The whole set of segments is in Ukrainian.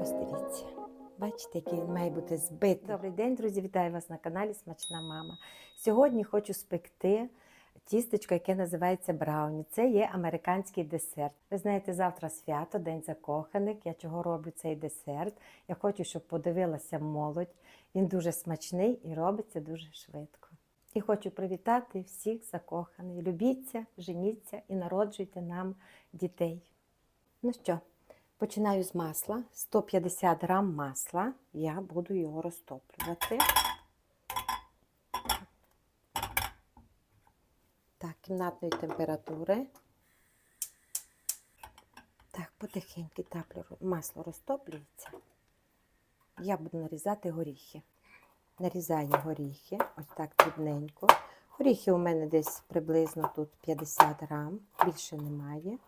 Ось дивіться. Бачите, який він має бути збитий. Добрий день, друзі! Вітаю вас на каналі Смачна Мама. Сьогодні хочу спекти тістечко, яке називається брауні. Це є американський десерт. Ви знаєте, завтра свято, День закоханих. Я чого роблю цей десерт? Я хочу, щоб подивилася молодь. Він дуже смачний і робиться дуже швидко. І хочу привітати всіх закоханих. Любіться, женіться і народжуйте нам дітей. Ну що, починаю з масла. 150 грам масла. Я буду його розтоплювати. Так, кімнатної температури. Так, потихеньку таплю. Масло розтоплюється. Я буду нарізати горіхи. Нарізаю горіхи, ось так дрібненько. Горіхи у мене десь приблизно тут 50 грам, більше немає.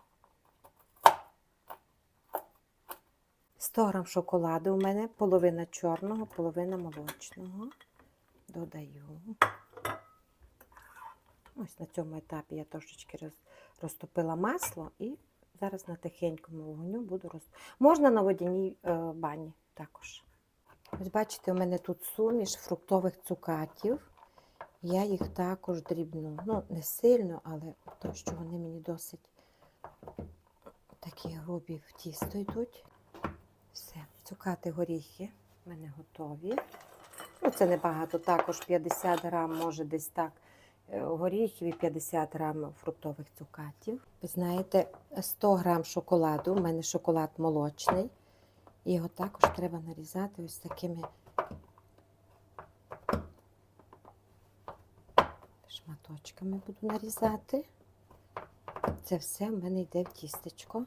100 грам шоколаду у мене, половина чорного, половина молочного. Додаю. Ось на цьому етапі я трошечки роз, розтопила масло і зараз на тихенькому вогню буду роз... Можна на водяній е, бані також. Ось бачите, у мене тут суміш фруктових цукатів. Я їх також дрібну. Ну, не сильно, але то, що вони мені досить такі грубі в тісто йдуть. Все, цукати горіхи в мене готові. Ну, це небагато, також 50 грам, може десь так е, горіхів і 50 грам фруктових цукатів. Ви знаєте, 100 грам шоколаду, у мене шоколад молочний. Його також треба нарізати ось такими шматочками буду нарізати. Це все в мене йде в тістечко.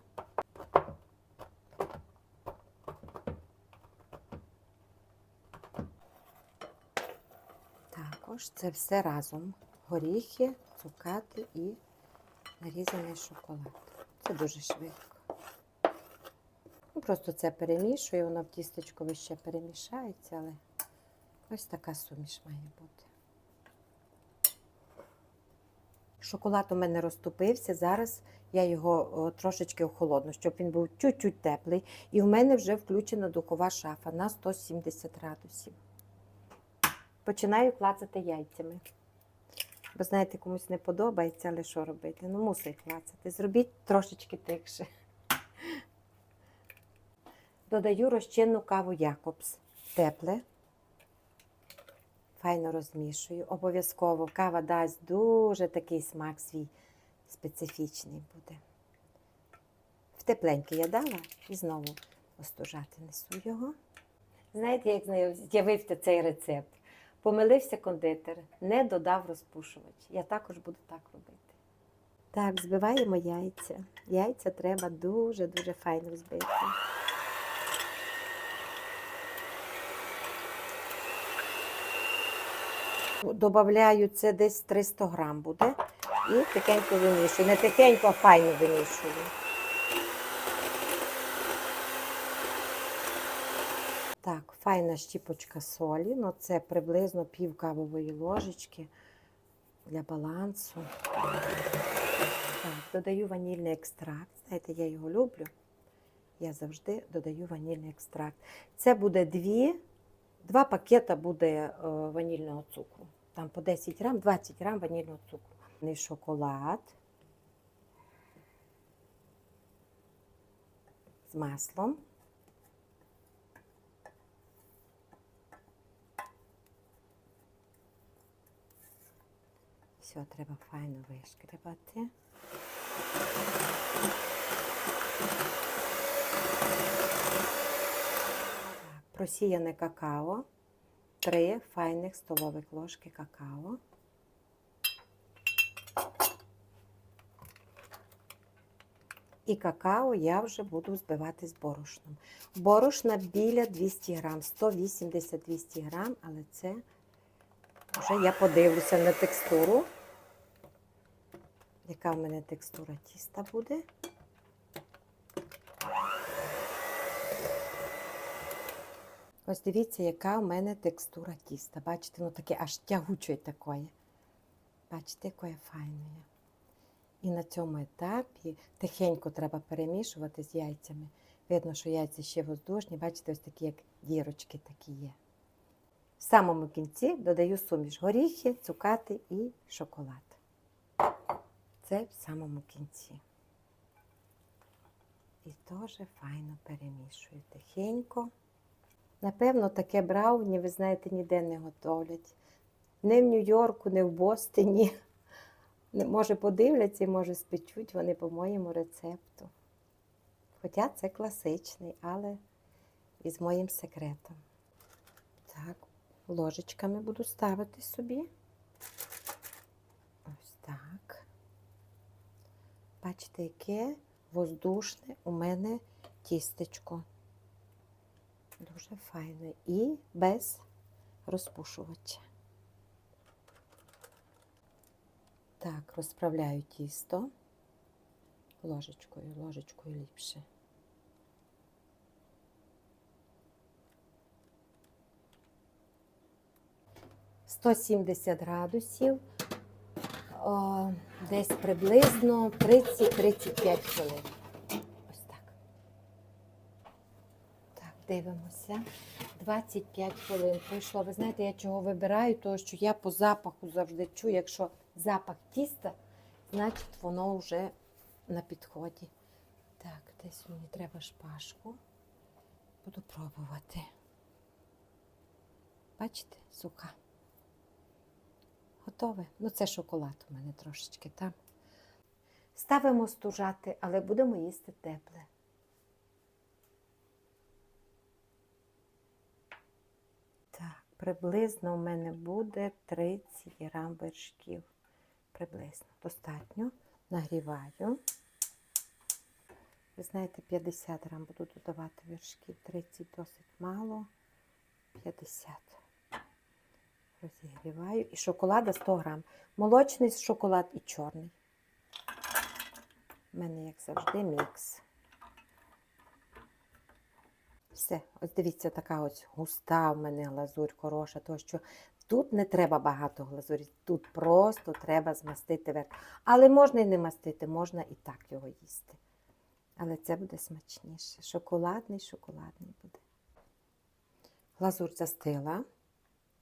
Також це все разом. Горіхи, цукати і нарізаний шоколад. Це дуже швидко. Ну, Просто це перемішую, воно в тістечко ще перемішається, але ось така суміш має бути. Шоколад у мене розтопився. Зараз я його трошечки охолодну, щоб він був чуть-чуть теплий. І в мене вже включена духова шафа на 170 градусів. Починаю клацати яйцями. Бо знаєте, комусь не подобається, але що робити? Ну, мусить клацати. Зробіть трошечки тихше. Додаю розчинну каву Якобс. Тепле. Файно розмішую. Обов'язково кава дасть дуже такий смак свій специфічний буде. В тепленьке я дала і знову остужати несу його. Знаєте, як з'явився цей рецепт? Помилився кондитер, не додав розпушувач. Я також буду так робити. Так, збиваємо яйця. Яйця треба дуже-дуже файно збити. Добавляю це десь 300 грам буде. І тихенько вимішую. Не тихенько, а файно вимішую. Так, файна щіпочка солі. Ну, це приблизно пів кавової ложечки для балансу. Так, додаю ванільний екстракт. Знаєте, я його люблю. Я завжди додаю ванільний екстракт. Це буде дві, два пакета буде е, ванільного цукру. Там по 10 грам, 20 грам ванільного цукру. Не шоколад з маслом. Все, треба файно вишкребати. Просіяне какао. Три файних столових ложки какао. І какао я вже буду збивати з борошном. Борошна біля 200 грам, 180-200 грам, але це вже я подивлюся на текстуру. Яка в мене текстура тіста буде? Ось дивіться, яка в мене текстура тіста. Бачите, воно таке аж тягуче такое. Бачите, якое файне. І на цьому етапі тихенько треба перемішувати з яйцями. Видно, що яйця ще воздушні, бачите, ось такі, як дірочки такі є. В самому кінці додаю суміш горіхи, цукати і шоколад. Це в самому кінці. І теж файно перемішую тихенько. Напевно, таке брауні, ви знаєте, ніде не готовлять. Не в Нью-Йорку, не в Бостоні. Може, подивляться може спечуть вони по моєму рецепту. Хоча це класичний, але із моїм секретом. Так, ложечками буду ставити собі. Ось так. Бачите, яке воздушне у мене тістечко. Дуже файно. І без розпушувача. Так, розправляю тісто ложечкою, ложечкою ліпше. Сто сімдесят градусів, о, десь приблизно 30-35 хвилин. Ось так. Так, дивимося. 25 хвилин пройшло. Ви знаєте, я чого вибираю? Тому що я по запаху завжди чую, якщо запах тіста, значить воно вже на підході. Так, десь мені треба шпажку. Буду пробувати. Бачите, сука. Готове? Ну, це шоколад у мене трошечки там. Ставимо стужати, але будемо їсти тепле. Так, приблизно у мене буде 30 грам вершків. Приблизно. Достатньо. Нагріваю. Ви знаєте, 50 грам буду додавати вершків. 30 досить мало. 50. Розігріваю. І шоколада 100 грам. Молочний шоколад і чорний. У мене, як завжди, мікс. Все, ось дивіться, така ось густа в мене глазурь хороша, тому що тут не треба багато глазурі, тут просто треба змастити верх. Але можна і не мастити, можна і так його їсти. Але це буде смачніше. Шоколадний, шоколадний буде. Глазурь застила.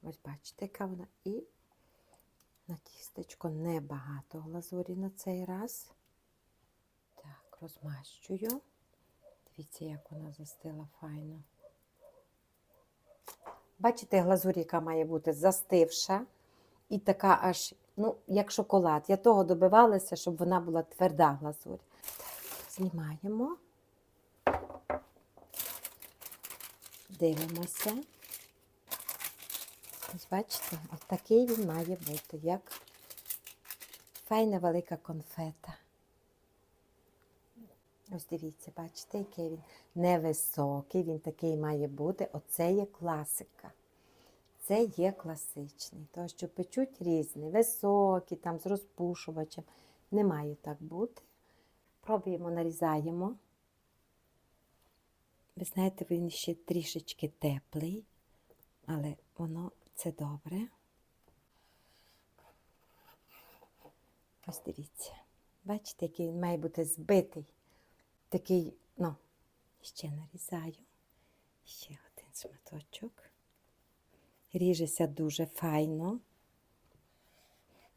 Ось бачите, яка вона. І на тістечко небагато глазурі на цей раз. Так, розмащую. Дивіться, як вона застила файно. Бачите, глазурь, яка має бути застивша і така аж, ну, як шоколад. Я того добивалася, щоб вона була тверда глазурь. Знімаємо. Дивимося. Ось бачите, от такий він має бути, як файна велика конфета. Ось дивіться, бачите, який він невисокий, він такий має бути. Оце є класика. Це є класичний. Тому що печуть різні, високі, там з розпушувачем. Не має так бути. Пробуємо, нарізаємо. Ви знаєте, він ще трішечки теплий, але воно це добре. Ось дивіться. Бачите, який він має бути збитий. Такий, ну, ще нарізаю. Ще один шматочок. Ріжеться дуже файно.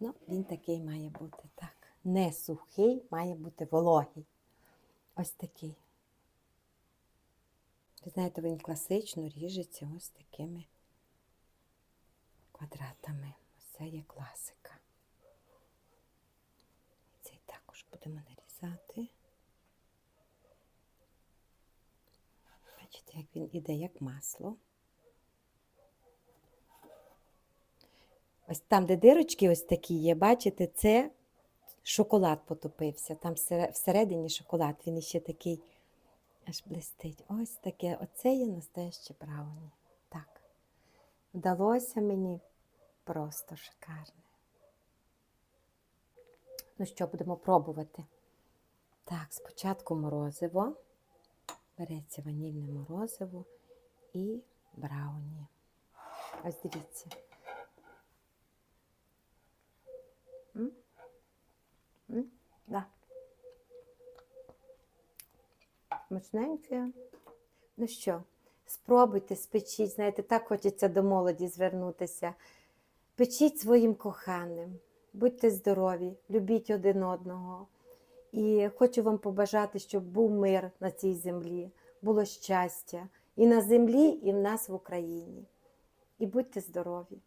Ну, він такий має бути так. Не сухий, має бути вологий. Ось такий. Ви знаєте, він класично ріжеться ось такими квадратами. Ось це є класика. Цей також будемо нарізати. Бачите, як він іде, як масло. Ось там, де дирочки ось такі є, бачите, це шоколад потопився. Там всередині шоколад, він іще такий аж блистить. Ось таке. Оце є настояще брауні. Так. Вдалося мені просто шикарне. Ну що, будемо пробувати. Так, спочатку морозиво. Береться ванільне морозиво і брауні. Ось дивіться. М? М? Да. Мощненьке. Ну що, спробуйте, спечіть. Знаєте, так хочеться до молоді звернутися. Печіть своїм коханим, будьте здорові, любіть один одного. І хочу вам побажати, щоб був мир на цій землі, було щастя і на землі, і в нас в Україні. І будьте здорові!